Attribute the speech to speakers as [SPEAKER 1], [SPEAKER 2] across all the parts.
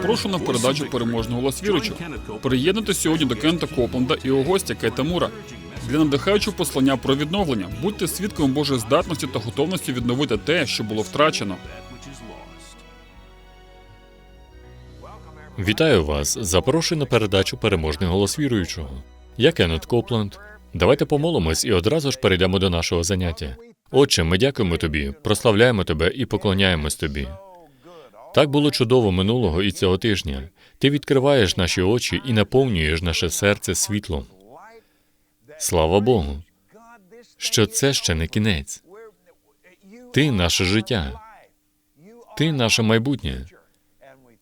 [SPEAKER 1] Запрошую на передачу переможний голос. Приєднуйтесь сьогодні до Кента Копленда і його гостя Кейта Мура для надихаючого послання про відновлення. Будьте свідками Божої здатності та готовності відновити те, що було втрачено.
[SPEAKER 2] Вітаю вас! Запрошую на передачу Переможний голос віруючого. Я Кеннет Копленд. Давайте помолимось і одразу ж перейдемо до нашого заняття. Отче, ми дякуємо тобі, прославляємо тебе і поклоняємось тобі. Так було чудово минулого і цього тижня. Ти відкриваєш наші очі і наповнюєш наше серце світлом. Слава Богу, що це ще не кінець. Ти наше життя, ти наше майбутнє.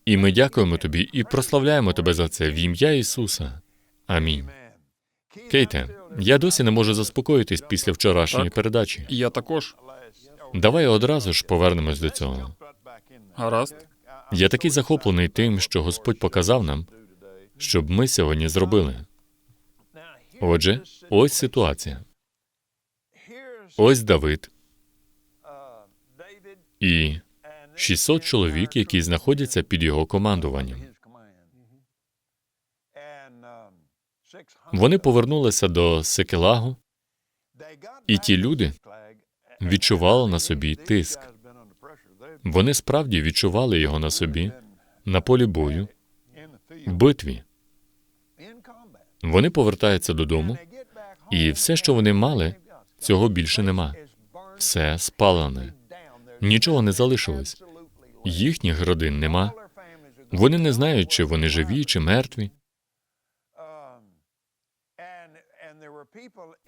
[SPEAKER 2] І ми дякуємо тобі і прославляємо тебе за це в ім'я Ісуса. Амінь. Кейте, я досі не можу заспокоїтись після вчорашньої
[SPEAKER 1] Так.
[SPEAKER 2] передачі.
[SPEAKER 1] І я також.
[SPEAKER 2] Давай одразу ж повернемось до цього.
[SPEAKER 1] Гаразд.
[SPEAKER 2] Я такий захоплений тим, що Господь показав нам, щоб ми сьогодні зробили. Отже, ось ситуація. Ось Давид і 600 чоловік, які знаходяться під його командуванням. Вони повернулися до Секелагу,
[SPEAKER 3] і ті люди
[SPEAKER 2] відчували на собі тиск. Вони справді відчували його на собі на полі бою, в битві. Вони повертаються додому, і все, що вони мали, цього більше нема. Все спалене. Нічого не залишилось. Їхніх родин нема. Вони не знають, чи вони живі, чи мертві.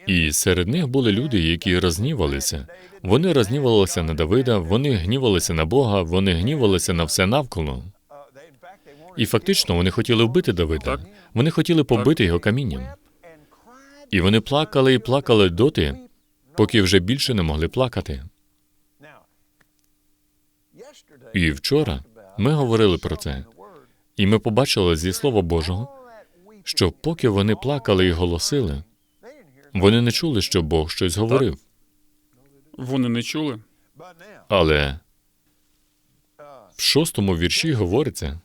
[SPEAKER 2] І серед них були люди, які рознівалися. Вони рознівалися на Давида, вони гнівалися на Бога, вони гнівалися на все навколо. І фактично вони хотіли вбити Давида. Вони хотіли побити його камінням. І вони плакали і плакали доти, поки вже більше не могли плакати. І вчора ми говорили про це, і ми побачили зі Слова Божого, що поки вони плакали і голосили, вони не чули, що Бог щось говорив.
[SPEAKER 1] Вони не чули.
[SPEAKER 2] Але в шостому вірші говориться,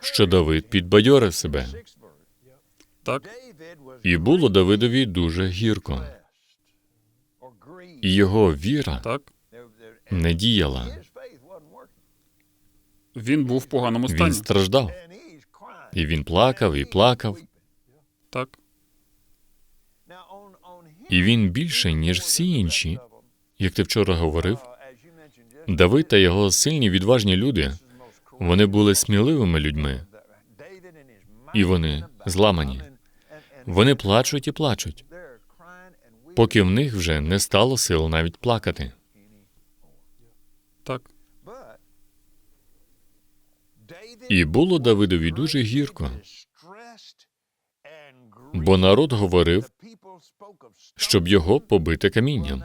[SPEAKER 2] що Давид підбадьорив себе,
[SPEAKER 1] Так.
[SPEAKER 2] і було Давидові дуже гірко, і його віра
[SPEAKER 1] Так.
[SPEAKER 2] не діяла.
[SPEAKER 1] Він був в поганому
[SPEAKER 2] Він страждав, і він плакав і плакав,
[SPEAKER 1] Так.
[SPEAKER 2] і він більше, ніж всі інші, як ти вчора говорив, Давид та його сильні відважні люди, вони були сміливими людьми, і вони зламані. Вони плачуть і плачуть, поки в них вже не стало сил навіть плакати.
[SPEAKER 1] Так.
[SPEAKER 2] І було Давидові дуже гірко, бо народ говорив, щоб його побити камінням.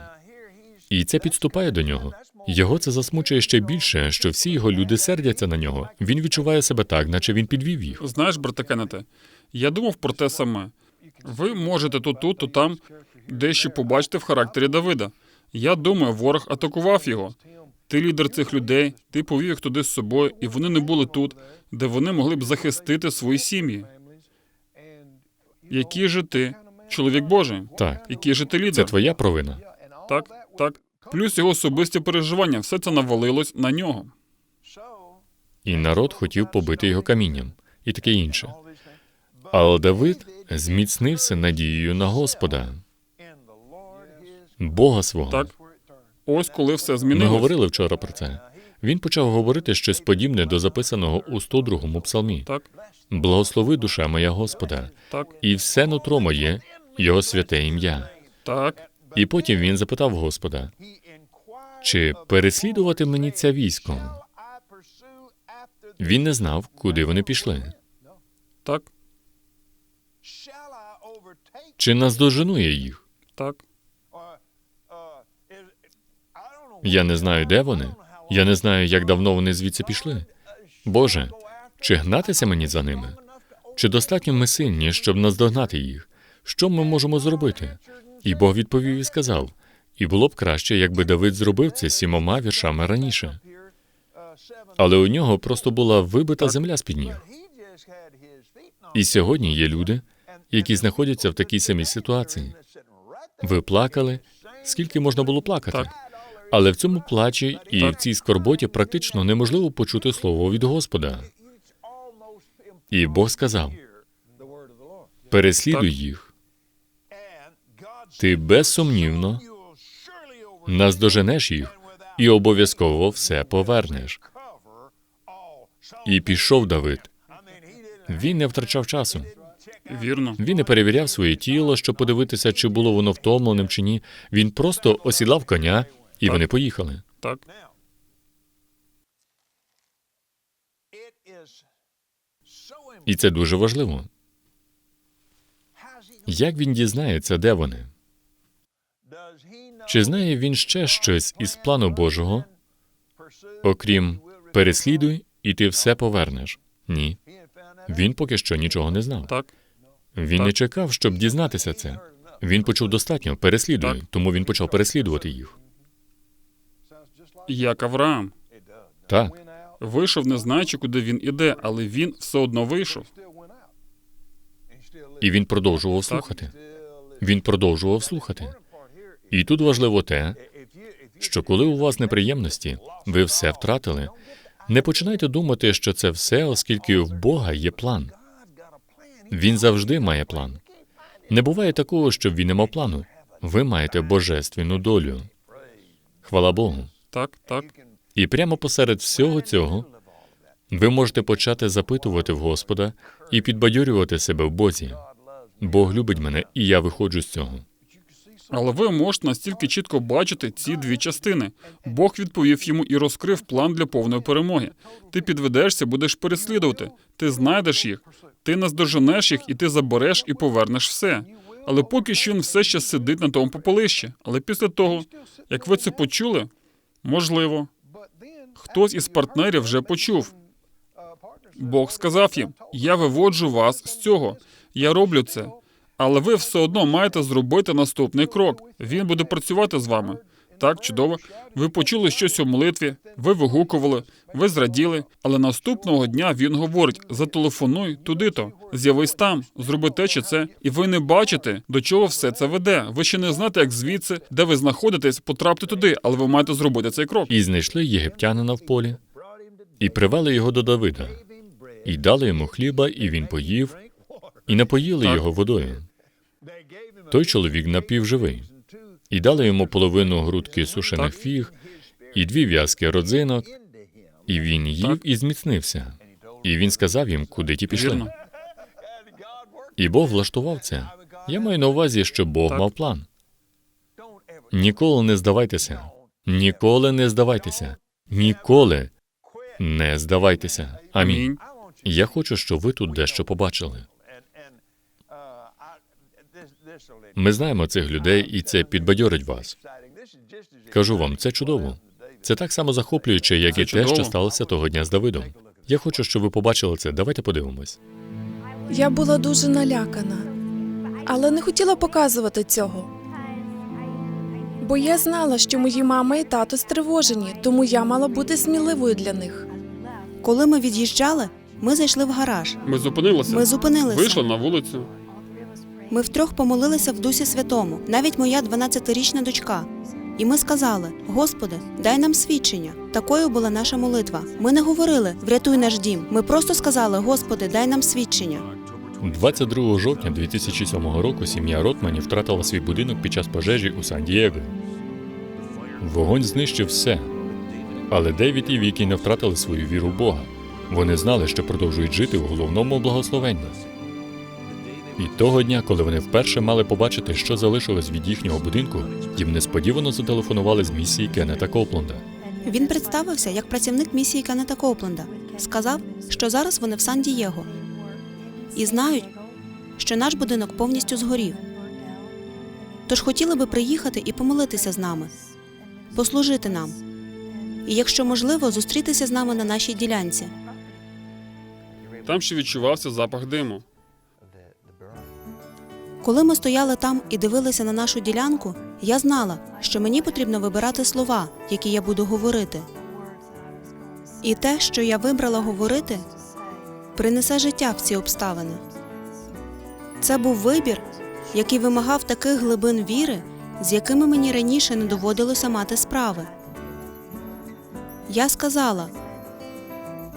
[SPEAKER 2] І це підступає до нього. Його це засмучує ще більше, що всі його люди сердяться на нього. Він відчуває себе так, наче він підвів їх.
[SPEAKER 1] Знаєш, брате Кеннете, я думав про те саме. Ви можете то тут, то там дещо побачити в характері Давида. Я думаю, ворог атакував його. Ти лідер цих людей, ти повів їх туди з собою, і вони не були тут, де вони могли б захистити свої сім'ї. Який же ти, чоловік Божий?
[SPEAKER 2] Так,
[SPEAKER 1] Який же ти
[SPEAKER 2] це твоя провина.
[SPEAKER 1] Так, так. Плюс його особисті переживання, все це навалилось на нього.
[SPEAKER 2] І народ хотів побити його камінням, і таке інше. Але Давид зміцнився надією на Господа, Бога свого.
[SPEAKER 1] Так, ось коли все
[SPEAKER 2] Ми говорили вчора про це. Він почав говорити щось подібне до записаного у 102-му псалмі.
[SPEAKER 1] Так,
[SPEAKER 2] Благослови душа моя Господа,
[SPEAKER 1] так,
[SPEAKER 2] і все нутро моє, його святе ім'я.
[SPEAKER 1] так.
[SPEAKER 2] І потім він запитав Господа, чи переслідувати мені це військо? Він не знав, куди вони пішли.
[SPEAKER 1] Так,
[SPEAKER 2] Чи наздожену я їх?
[SPEAKER 1] так.
[SPEAKER 2] Я не знаю, де вони. Я не знаю, як давно вони звідси пішли. Боже, чи гнатися мені за ними? Чи достатньо ми сильні, щоб наздогнати їх? Що ми можемо зробити? І Бог відповів і сказав: і було б краще, якби Давид зробив це сімома віршами раніше. але у нього просто була вибита земля з-під ніг. І сьогодні є люди, які знаходяться в такій самій ситуації. Ви плакали, скільки можна було плакати.
[SPEAKER 1] Так.
[SPEAKER 2] Але в цьому плачі і в цій скорботі практично неможливо почути слово від Господа. І Бог сказав: переслідуй їх. Ти безсумнівно наздоженеш їх і обов'язково все повернеш. І пішов Давид. Він не втрачав часу.
[SPEAKER 1] Вірно.
[SPEAKER 2] Він не перевіряв своє тіло, щоб подивитися, чи було воно втомленим чи ні. Він просто осідлав коня, і
[SPEAKER 1] Так.
[SPEAKER 2] вони поїхали.
[SPEAKER 1] Так.
[SPEAKER 2] І це дуже важливо. Як він дізнається, де вони? Чи знає він ще щось із плану Божого, окрім переслідуй, і ти все повернеш? Ні. Він поки що нічого не знав.
[SPEAKER 1] Так.
[SPEAKER 2] Він
[SPEAKER 1] Так.
[SPEAKER 2] не чекав, щоб дізнатися це. Він почув достатньо, переслідуй, тому він почав переслідувати їх.
[SPEAKER 1] Як Авраам.
[SPEAKER 2] Так,
[SPEAKER 1] Вийшов, не знаючи, куди він іде, але він все одно вийшов.
[SPEAKER 2] і він продовжував слухати. Він продовжував слухати. І тут важливо те, що коли у вас неприємності, ви все втратили. Не починайте думати, що це все, оскільки в Бога є план. Він завжди має план. Не буває такого, щоб він не мав плану. Ви маєте божественну долю. Хвала Богу.
[SPEAKER 1] Так, так.
[SPEAKER 2] І прямо посеред всього цього ви можете почати запитувати в Господа і підбадьорювати себе в Бозі. Бог любить мене, і я виходжу з цього.
[SPEAKER 1] Але ви можете настільки чітко бачити ці дві частини. Бог відповів йому і розкрив план для повної перемоги. Ти підведешся, будеш переслідувати. Ти знайдеш їх, ти наздоженеш їх, і ти забереш і повернеш все. Але поки що він все ще сидить на тому попелищі. Але після того, як ви це почули, можливо, хтось із партнерів вже почув. Бог сказав їм: Я виводжу вас з цього, я роблю це. Але ви все одно маєте зробити наступний крок. Він буде працювати з вами. Так, чудово. Ви почули щось у молитві, ви вигукували, ви зраділи. Але наступного дня він говорить: зателефонуй туди-то, з'явись там, зроби те чи це. І ви не бачите, до чого все це веде. Ви ще не знаєте, як звідси, де ви знаходитесь, потрапити туди, але ви маєте зробити цей крок.
[SPEAKER 2] І знайшли єгиптянина в полі, і привели його до Давида, і дали йому хліба, і він поїв, і напоїли
[SPEAKER 1] Так.
[SPEAKER 2] його водою. Той чоловік напівживий, і дали йому половину грудки сушених фіг, і дві в'язки родзинок, і він їв і зміцнився. І він сказав їм, куди ті пішли. І Бог влаштував це. Я маю на увазі, що Бог мав план. Ніколи не здавайтеся. Ніколи не здавайтеся. Ніколи не здавайтеся. Амінь. Я хочу, щоб ви тут дещо побачили. Ми знаємо цих людей, і це підбадьорить вас. Кажу вам, це чудово. Це так само захоплююче, як
[SPEAKER 1] Це
[SPEAKER 2] і те, що сталося того дня з Давидом. Я хочу, щоб ви побачили це. Давайте подивимось.
[SPEAKER 4] Я була дуже налякана, але не хотіла показувати цього. Бо я знала, що мої мама і тато стривожені, тому я мала бути сміливою для них.
[SPEAKER 5] Коли ми від'їжджали, ми зайшли в гараж.
[SPEAKER 1] Ми зупинилися.
[SPEAKER 5] Ми зупинилися.
[SPEAKER 1] Вийшли на вулицю.
[SPEAKER 5] Ми втрьох помолилися в Дусі Святому, навіть моя 12-річна дочка. І ми сказали: Господи, дай нам свідчення. Такою була наша молитва. Ми не говорили врятуй наш дім. Ми просто сказали: Господи, дай нам свідчення.
[SPEAKER 2] 22 жовтня 2007 року сім'я Ротманів втратила свій будинок під час пожежі у Сан-Дієго. Вогонь знищив все. Але Девід і Вікі не втратили свою віру в Бога. Вони знали, що продовжують жити у головному благословенні. І того дня, коли вони вперше мали побачити, що залишилось від їхнього будинку, їм несподівано зателефонували з місії Кеннета Копланда.
[SPEAKER 5] Він представився як працівник місії Канета Копленда. Сказав, що зараз вони в Сан-Дієго. І знають, що наш будинок повністю згорів. Тож хотіли би приїхати і помолитися з нами, послужити нам. І якщо можливо, зустрітися з нами на нашій ділянці.
[SPEAKER 1] Там ще відчувався запах диму.
[SPEAKER 5] Коли ми стояли там і дивилися на нашу ділянку, я знала, що мені потрібно вибирати слова, які я буду говорити. І те, що я вибрала говорити, принесе життя в ці обставини. Це був вибір, який вимагав таких глибин віри, з якими мені раніше не доводилося мати справи. Я сказала: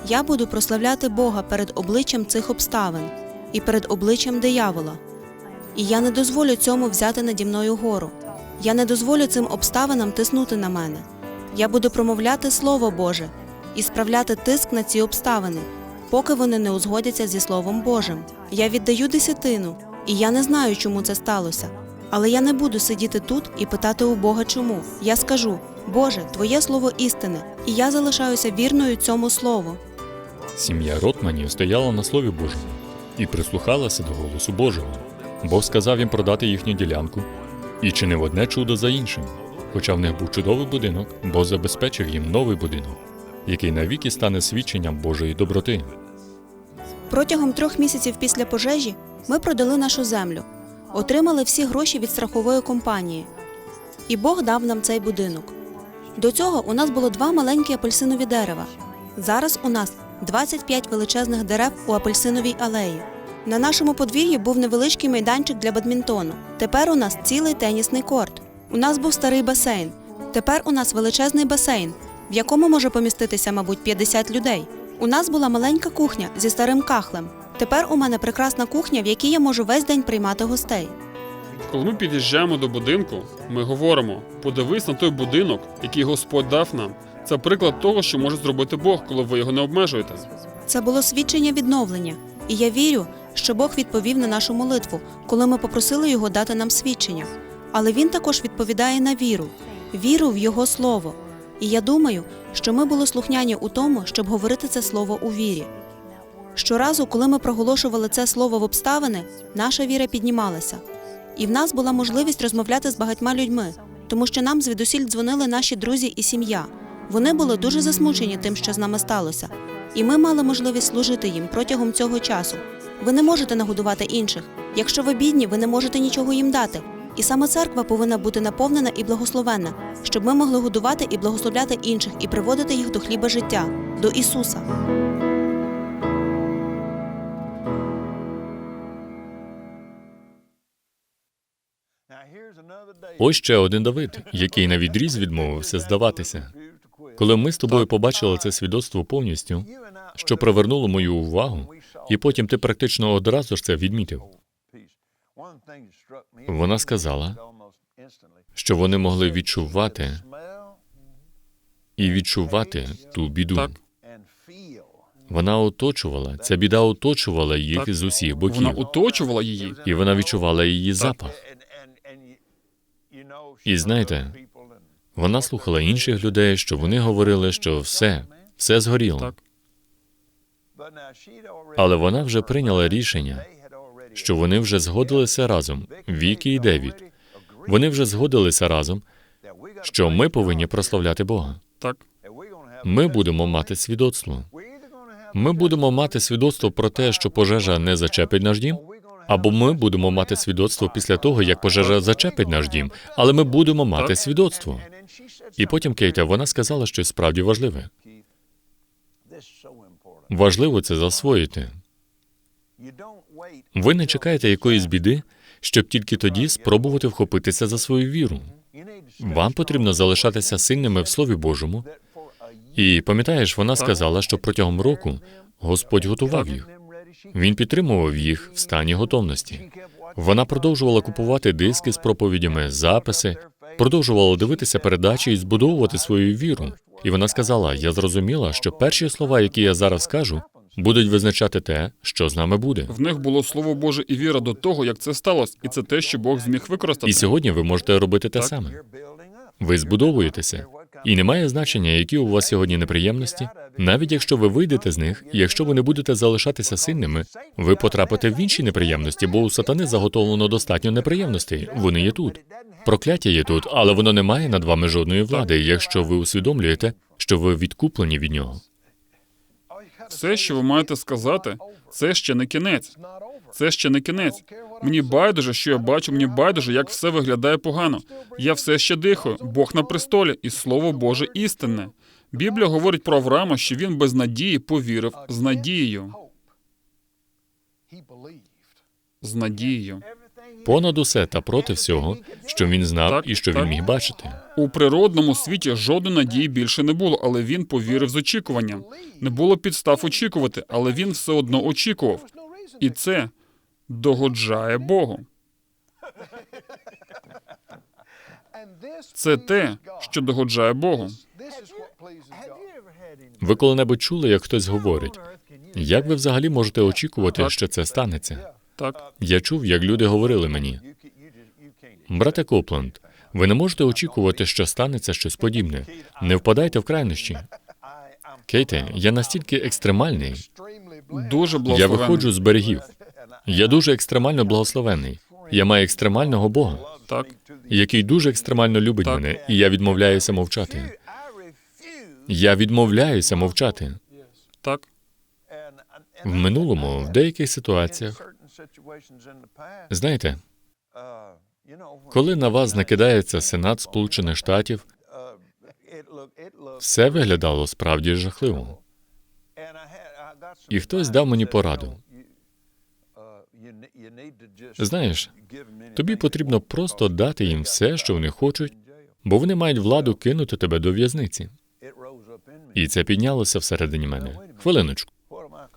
[SPEAKER 5] я буду прославляти Бога перед обличчям цих обставин і перед обличчям диявола. І я не дозволю цьому взяти наді мною гору. Я не дозволю цим обставинам тиснути на мене. Я буду промовляти Слово Боже і справляти тиск на ці обставини, поки вони не узгодяться зі Словом Божим. Я віддаю десятину, і я не знаю, чому це сталося. Але я не буду сидіти тут і питати у Бога чому. Я скажу: Боже, Твоє слово істине, і я залишаюся вірною цьому слову.
[SPEAKER 2] Сім'я Ротманів стояла на Слові Божому і прислухалася до голосу Божого. Бог сказав їм продати їхню ділянку і чинив одне чудо за іншим. Хоча в них був чудовий будинок, Бог забезпечив їм новий будинок, який навіки стане свідченням Божої доброти.
[SPEAKER 5] Протягом трьох місяців після пожежі ми продали нашу землю, отримали всі гроші від страхової компанії. І Бог дав нам цей будинок. До цього у нас було два маленькі апельсинові дерева. Зараз у нас 25 величезних дерев у апельсиновій алеї. На нашому подвір'ї був невеличкий майданчик для бадмінтону. Тепер у нас цілий тенісний корт. У нас був старий басейн. Тепер у нас величезний басейн, в якому може поміститися, мабуть, 50 людей. У нас була маленька кухня зі старим кахлем. Тепер у мене прекрасна кухня, в якій я можу весь день приймати гостей.
[SPEAKER 1] Коли ми під'їжджаємо до будинку, ми говоримо: подивись на той будинок, який Господь дав нам. Це приклад того, що може зробити Бог, коли ви його не обмежуєте.
[SPEAKER 5] Це було свідчення відновлення, і я вірю, що Бог відповів на нашу молитву, коли ми попросили його дати нам свідчення. Але він також відповідає на віру, віру в Його слово. І я думаю, що ми були слухняні у тому, щоб говорити це слово у вірі. Щоразу, коли ми проголошували це слово в обставини, наша віра піднімалася. І в нас була можливість розмовляти з багатьма людьми, тому що нам звідусіль дзвонили наші друзі і сім'я. Вони були дуже засмучені тим, що з нами сталося, і ми мали можливість служити їм протягом цього часу. Ви не можете нагодувати інших. Якщо ви бідні, ви не можете нічого їм дати. І саме церква повинна бути наповнена і благословенна, щоб ми могли годувати і благословляти інших і приводити їх до хліба життя, до Ісуса.
[SPEAKER 2] Ось ще один Давид, який на відріз відмовився здаватися. Коли ми з тобою побачили це свідоцтво повністю, що привернуло мою увагу, і потім ти практично одразу ж це відмітив. Вона сказала, що вони могли відчувати і відчувати ту біду.
[SPEAKER 1] Так.
[SPEAKER 2] Вона оточувала, ця біда оточувала їх
[SPEAKER 1] Так.
[SPEAKER 2] з усіх
[SPEAKER 1] Вона
[SPEAKER 2] боків,
[SPEAKER 1] оточувала її.
[SPEAKER 2] і вона відчувала її запах.
[SPEAKER 3] І знаєте,
[SPEAKER 2] Вона слухала інших людей, що вони говорили, що все, все згоріло.
[SPEAKER 1] Так.
[SPEAKER 2] Але вона вже прийняла рішення, що вони вже згодилися разом, Вікі і Девід. Вони вже згодилися разом, що ми повинні прославляти Бога.
[SPEAKER 1] Так.
[SPEAKER 2] Ми будемо мати свідоцтво. Ми будемо мати свідоцтво про те, що пожежа не зачепить наш дім, або ми будемо мати свідоцтво після того, як пожежа зачепить наш дім, але ми будемо мати свідоцтво. І потім Кейта вона сказала щось справді важливе. Важливо це засвоїти. Ви не чекаєте якоїсь біди, щоб тільки тоді спробувати вхопитися за свою віру. Вам потрібно залишатися сильними в Слові Божому. І пам'ятаєш, вона сказала, що протягом року Господь готував їх. Він підтримував їх в стані готовності. Вона продовжувала купувати диски з проповідями, записи, продовжувала дивитися передачі і збудовувати свою віру. І вона сказала: Я зрозуміла, що перші слова, які я зараз скажу, будуть визначати те, що з нами буде.
[SPEAKER 1] В них було слово Боже і віра до того, як це сталося, і це те, що Бог зміг використати.
[SPEAKER 2] І сьогодні ви можете робити те саме. Ви збудовуєтеся. І немає значення, які у вас сьогодні неприємності. Навіть якщо ви вийдете з них, якщо ви не будете залишатися сильними, ви потрапите в інші неприємності, бо у сатани заготовлено достатньо неприємностей. Вони є тут. Прокляття є тут, але воно не має над вами жодної влади, якщо ви усвідомлюєте, що ви відкуплені від нього.
[SPEAKER 1] Все, що ви маєте сказати, це ще не кінець. Це ще не кінець. Мені байдуже, що я бачу, мені байдуже, як все виглядає погано. Я все ще дихаю. Бог на престолі, і слово Боже істинне. Біблія говорить про Авраама, що він без надії повірив з надією. З надією.
[SPEAKER 2] Понад усе та проти всього, що він знав
[SPEAKER 1] Так,
[SPEAKER 2] і що він міг бачити.
[SPEAKER 1] У природному світі жодної надії більше не було, але він повірив з очікуванням. Не було підстав очікувати, але він все одно очікував. І це догоджає Богу. Це те, що догоджає Богу.
[SPEAKER 2] Ви коли-небудь чули, як хтось говорить, як ви взагалі можете очікувати, що це станеться?
[SPEAKER 1] Так,
[SPEAKER 2] Я чув, як люди говорили мені, брате Копланд, ви не можете очікувати, що станеться щось подібне. Не впадайте в крайнощі. Кейте, я настільки екстремальний.
[SPEAKER 1] дуже
[SPEAKER 2] Я виходжу з берегів. Я дуже екстремально благословений. Я маю екстремального Бога,
[SPEAKER 1] Так,
[SPEAKER 2] який дуже екстремально любить
[SPEAKER 1] Так.
[SPEAKER 2] мене, і я відмовляюся мовчати. Я відмовляюся мовчати.
[SPEAKER 1] так,
[SPEAKER 2] В минулому, в деяких ситуаціях, знаєте, коли на вас накидається Сенат Сполучених Штатів, все виглядало справді жахливо. І хтось дав мені пораду. Знаєш, тобі потрібно просто дати їм все, що вони хочуть, бо вони мають владу кинути тебе до в'язниці. І це піднялося всередині мене. Хвилиночку,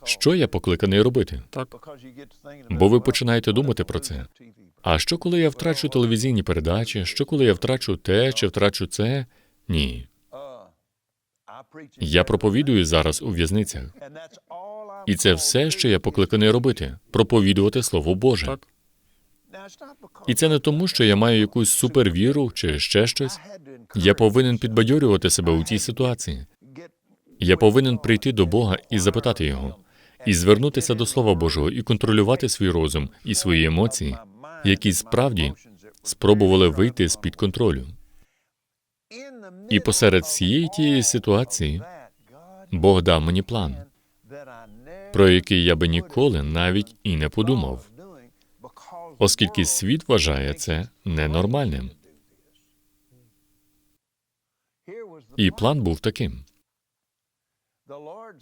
[SPEAKER 2] що я покликаний робити?
[SPEAKER 1] так.
[SPEAKER 2] Бо ви починаєте думати про це. А що коли я втрачу телевізійні передачі? Що коли я втрачу те чи втрачу це? Ні. Я проповідую зараз у в'язницях. І це все, що я покликаний робити проповідувати Слово Боже.
[SPEAKER 1] Так.
[SPEAKER 2] І це не тому, що я маю якусь супервіру чи ще щось. Я повинен підбадьорювати себе у цій ситуації. Я повинен прийти до Бога і запитати його, і звернутися до Слова Божого, і контролювати свій розум і свої емоції, які справді спробували вийти з під контролю. І посеред всієї тієї ситуації Бог дав мені план, про який я би ніколи навіть і не подумав, оскільки світ вважає це ненормальним. І план був таким.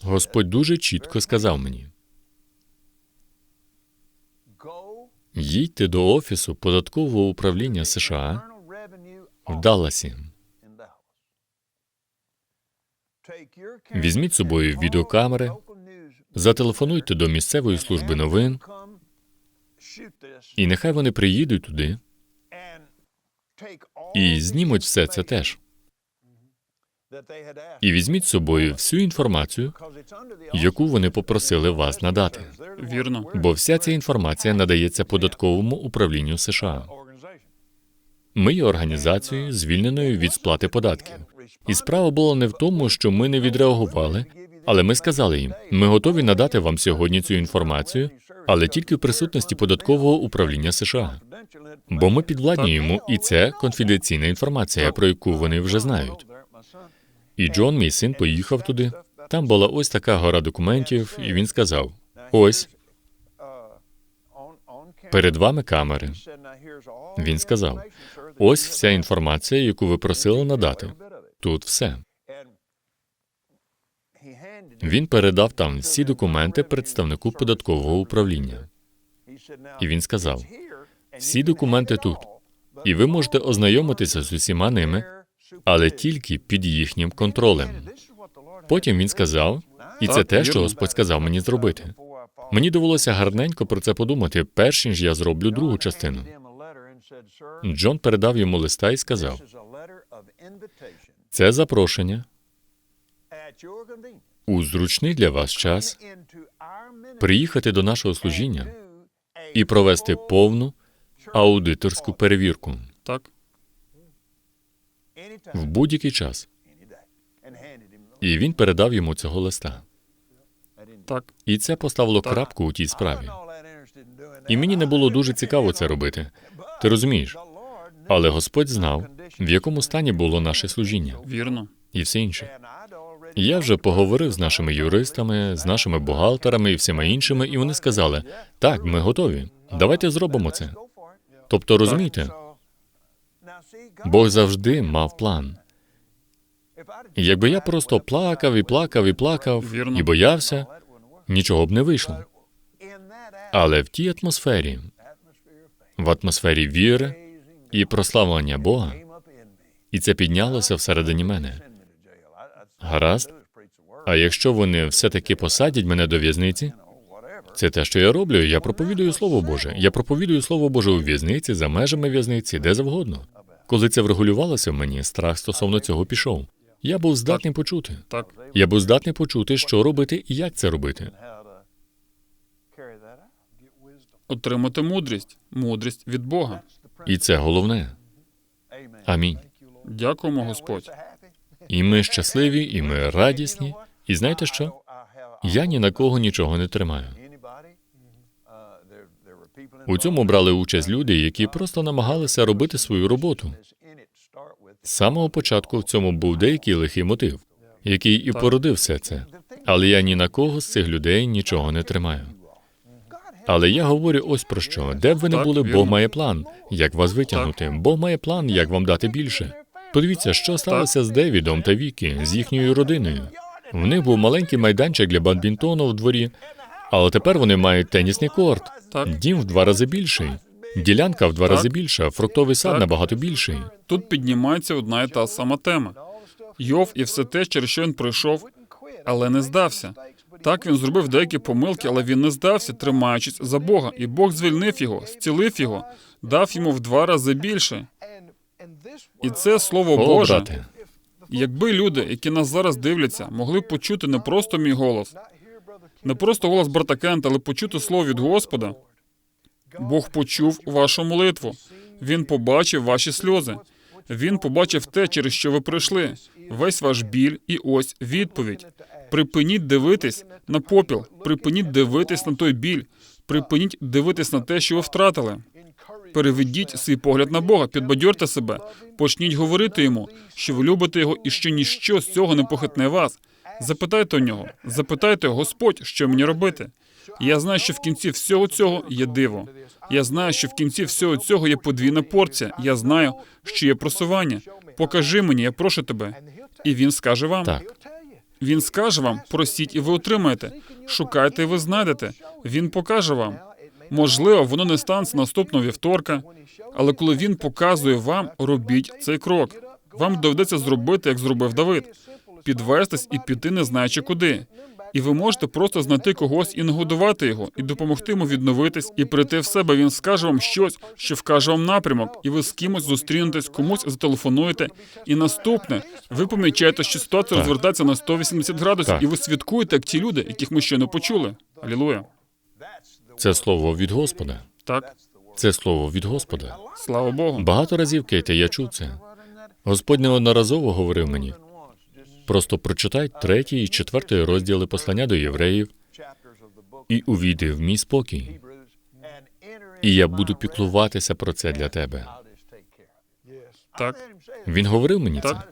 [SPEAKER 2] Господь дуже чітко сказав мені: їдьте до офісу податкового управління США в Далласі. Візьміть з собою відеокамери, зателефонуйте до місцевої служби новин, і нехай вони приїдуть туди і знімуть все це теж. І візьміть з собою всю інформацію, яку вони попросили вас надати.
[SPEAKER 1] Вірно.
[SPEAKER 2] Бо вся ця інформація надається податковому управлінню США. Ми є організацією, звільненою від сплати податків. І справа була не в тому, що ми не відреагували, але ми сказали їм: ми готові надати вам сьогодні цю інформацію, але тільки в присутності податкового управління США. Бо ми підвладні йому, і це конфіденційна інформація, про яку вони вже знають. І Джон, мій син, поїхав туди. Там була ось така гора документів, і він сказав: ось перед вами камери. Він сказав: ось вся інформація, яку ви просили надати. Тут все. Він передав там всі документи представнику податкового управління. І він сказав: всі документи тут, і ви можете ознайомитися з усіма ними, але тільки під їхнім контролем. Потім він сказав, і це те, що. Господь сказав мені зробити. Мені довелося гарненько про це подумати, перш ніж я зроблю другу частину. Джон передав йому листа і сказав: це запрошення у зручний для вас час приїхати до нашого служіння і провести повну аудиторську перевірку
[SPEAKER 1] Так,
[SPEAKER 2] в будь-який час. І він передав йому цього листа.
[SPEAKER 1] так,
[SPEAKER 2] І це поставило
[SPEAKER 1] Так.
[SPEAKER 2] крапку у тій справі. І мені не було дуже цікаво це робити. Ти розумієш? Але Господь знав, в якому стані було наше служіння
[SPEAKER 1] вірно.
[SPEAKER 2] і все інше. Я вже поговорив з нашими юристами, з нашими бухгалтерами і всіма іншими, і вони сказали: так, ми готові. Давайте зробимо це. Тобто, розумієте, Бог завжди мав план. Якби я просто плакав і плакав і плакав і боявся, нічого б не вийшло. Але в тій атмосфері, в атмосфері віри і прославлення Бога, і це піднялося всередині мене. Гаразд. А якщо вони все-таки посадять мене до в'язниці, це те, що я роблю. Я проповідую Слово Боже. Я проповідую Слово Боже у в'язниці, за межами в'язниці, де завгодно. Коли це врегулювалося в мені, страх стосовно цього пішов. Я був здатний почути.
[SPEAKER 1] Так,
[SPEAKER 2] Я був здатний почути, що робити і як це робити.
[SPEAKER 1] отримати мудрість, мудрість від Бога.
[SPEAKER 2] І це головне. Амінь.
[SPEAKER 1] Дякуємо, Господь.
[SPEAKER 2] І ми щасливі, і ми радісні. І знаєте що? Я ні на кого нічого не тримаю. У цьому брали участь люди, які просто намагалися робити свою роботу. З самого початку в цьому був деякий лихий мотив, який і породив все це. Але я ні на кого з цих людей нічого не тримаю. Але я говорю ось про що. Де б ви не були. Бог має план, як вас витягнути. Бог має план, як вам дати більше. Подивіться, що сталося з Девідом та Вікі, з їхньою родиною. В них був маленький майданчик для бадмінтону в дворі, але тепер вони мають тенісний корт.
[SPEAKER 1] Так.
[SPEAKER 2] Дім в два рази більший. Ділянка в два
[SPEAKER 1] Так.
[SPEAKER 2] рази більша, фруктовий сад
[SPEAKER 1] Так.
[SPEAKER 2] набагато більший.
[SPEAKER 1] Тут піднімається одна і та сама тема. Йов і все те, через що він пройшов, але не здався. Так він зробив деякі помилки, але він не здався, тримаючись за Бога. І Бог звільнив його, зцілив його, дав йому в два рази більше. І це слово
[SPEAKER 2] О,
[SPEAKER 1] Боже.
[SPEAKER 2] брате,
[SPEAKER 1] Якби люди, які нас зараз дивляться, могли б почути не просто мій голос, не просто голос брата Кента, але почути слово від Господа. Бог почув вашу молитву. Він побачив ваші сльози. Він побачив те, через що ви пройшли, весь ваш біль, і ось відповідь. Припиніть дивитись на попіл, припиніть дивитись на той біль, припиніть дивитись на те, що ви втратили. Переведіть свій погляд на Бога, підбадьорте себе, почніть говорити йому, що ви любите його і що ніщо з цього не похитне вас. Запитайте у нього, запитайте, Господь, що мені робити. Я знаю, що в кінці всього цього є диво. Я знаю, що в кінці всього цього є подвійна порція. Я знаю, що є просування. Покажи мені, я прошу тебе. І він скаже вам.
[SPEAKER 2] так.
[SPEAKER 1] Він скаже вам, просіть і ви отримаєте. Шукайте і ви знайдете. Він покаже вам. Можливо, воно не станеться наступного вівторка, але коли він показує вам, робіть цей крок. Вам доведеться зробити, як зробив Давид, підвестись і піти, не знаючи куди. І ви можете просто знайти когось і нагодувати його, і допомогти йому відновитись і прийти в себе. Він скаже вам щось, що вкаже вам напрямок, і ви з кимось зустрінетесь, комусь зателефонуєте. І наступне, ви помічаєте, що ситуація
[SPEAKER 2] Так.
[SPEAKER 1] розвертається на 180 градусів,
[SPEAKER 2] Так.
[SPEAKER 1] і ви свідкуєте, як ті люди, яких ми ще не почули. Алілуя.
[SPEAKER 2] Це слово від Господа.
[SPEAKER 1] Так,
[SPEAKER 2] Це слово від Господа.
[SPEAKER 1] слава Богу.
[SPEAKER 2] Багато разів, Кейте, я чув це. Господь неодноразово говорив мені. Просто прочитай третій і четвертий розділи послання до євреїв і увійди в мій спокій. І я буду піклуватися про це для тебе.
[SPEAKER 1] Так,
[SPEAKER 2] Він говорив мені це.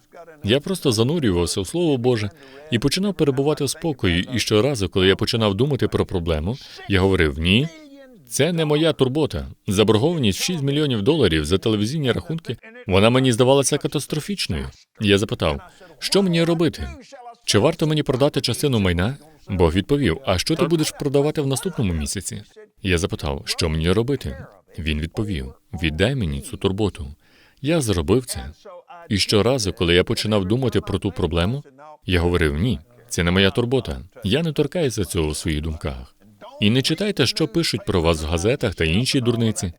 [SPEAKER 2] Я просто занурювався в Слово Боже і починав перебувати в спокої. І щоразу, коли я починав думати про проблему, я говорив: ні, це не моя турбота. Заборгованість в 6 мільйонів доларів за телевізійні рахунки. Вона мені здавалася катастрофічною. Я запитав, що мені робити? Чи варто мені продати частину майна? Бог відповів: А що ти будеш продавати в наступному місяці? Я запитав, що мені робити? Він відповів: Віддай мені цю турботу. Я зробив це. І щоразу, коли я починав думати про ту проблему, я говорив: ні, це не моя турбота. Я не торкаюся цього в своїх думках. І не читайте, що пишуть про вас в газетах та інші дурниці.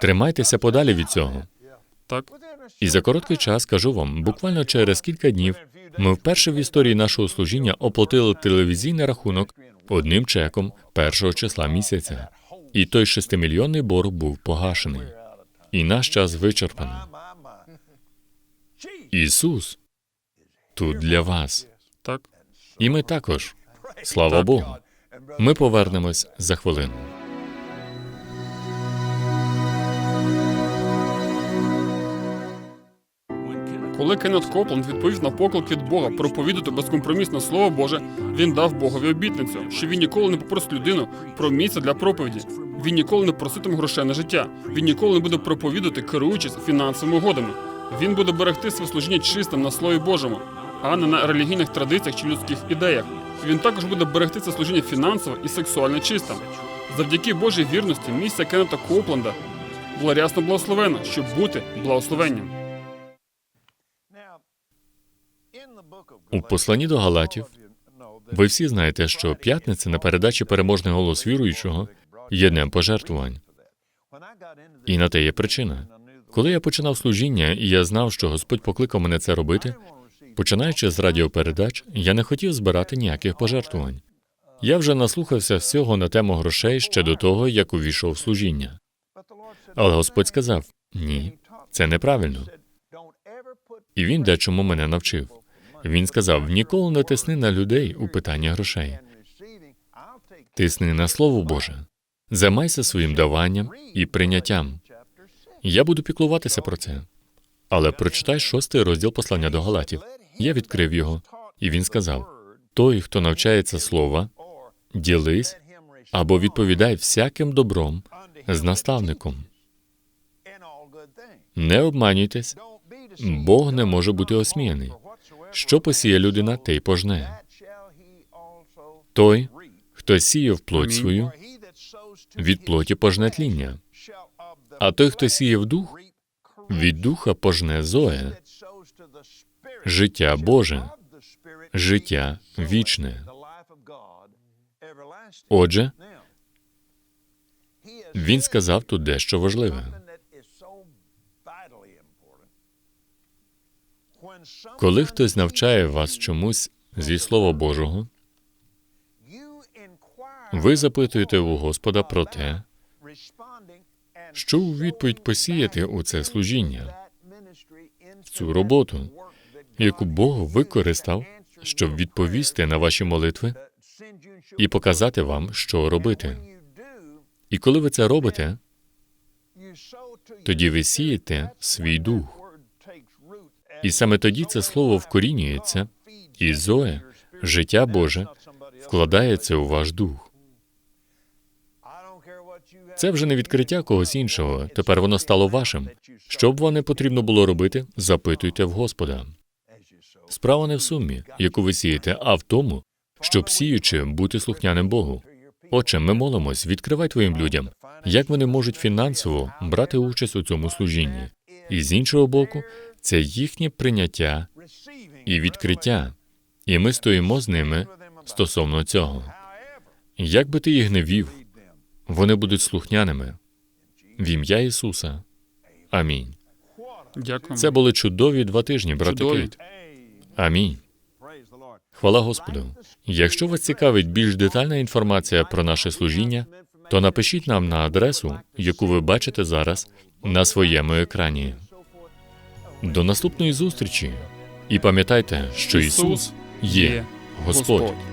[SPEAKER 2] Тримайтеся подалі від цього.
[SPEAKER 1] так,
[SPEAKER 2] І за короткий час кажу вам, буквально через кілька днів, ми вперше в історії нашого служіння оплатили телевізійний рахунок одним чеком першого числа місяця. І той шестимільйонний борг був погашений. І наш час вичерпано. Ісус тут для вас.
[SPEAKER 1] так.
[SPEAKER 2] І ми також. Слава Богу. Ми повернемось за хвилину.
[SPEAKER 1] Коли Кеннет Копланд відповів на поклик від Бога проповідати безкомпромісне слово Боже, він дав Богові обітницю, що він ніколи не попросить людину про місце для проповіді. Він ніколи не проситиме грошей на життя. Він ніколи не буде проповідати, керуючись фінансовими угодами. Він буде берегти своє служіння чистим на слові Божому. а не на релігійних традиціях чи людських ідеях. Він також буде берегти це служіння фінансово і сексуально чистим. Завдяки Божій вірності місія Кеннета Копленда була рясно благословена, щоб бути благословенням.
[SPEAKER 2] У посланні до Галатів ви всі знаєте, що п'ятниця на передачі переможний голос віруючого є днем пожертвувань. І на те є причина. Коли я починав служіння, і я знав, що Господь покликав мене це робити, починаючи з радіопередач, я не хотів збирати ніяких пожертвувань. Я вже наслухався всього на тему грошей ще до того, як увійшов служіння. Але Господь сказав: ні, це неправильно. І він дечому мене навчив. Він сказав: ніколи не тисни на людей у питанні грошей. Тисни на Слово Боже. Займайся своїм даванням і прийняттям. Я буду піклуватися про це. Але прочитай шостий розділ послання до Галатів. Я відкрив його, і він сказав: той, хто навчається слова, ділись або відповідай всяким добром з наставником. Не обманюйтесь, Бог не може бути осміяний. Що посіє людина, те й пожне. Той, хто сіє в плоть свою, від плоті пожне тління, а той, хто сіє в дух, від духа пожне зоє, життя Боже, життя вічне. Отже, він сказав тут дещо важливе. Коли хтось навчає вас чомусь зі Слова Божого, ви запитуєте у Господа про те, що у відповідь посіяти у це служіння, в цю роботу, яку Бог використав, щоб відповісти на ваші молитви і показати вам, що робити. І коли ви це робите, тоді ви сієте свій дух. І саме тоді це слово вкорінюється, і Зоє, життя Боже, вкладається у ваш дух. Це вже не відкриття когось іншого. Тепер воно стало вашим. Що б вам не потрібно було робити, запитуйте в Господа. Справа не в сумі, яку ви сієте, а в тому, щоб сіючи бути слухняним Богу. Отче, ми молимось, відкривай твоїм людям, як вони можуть фінансово брати участь у цьому служінні. І з іншого боку, це їхнє прийняття і відкриття, і ми стоїмо з ними стосовно цього. Як би ти їх не вів, вони будуть слухняними в ім'я Ісуса. Амінь.
[SPEAKER 1] Дякую.
[SPEAKER 2] Це були чудові два тижні. Кейт. Амінь. Хвала Господу. Якщо вас цікавить більш детальна інформація про наше служіння, то напишіть нам на адресу, яку ви бачите зараз на своєму екрані. До наступної зустрічі. І пам'ятайте, що Ісус є Господь.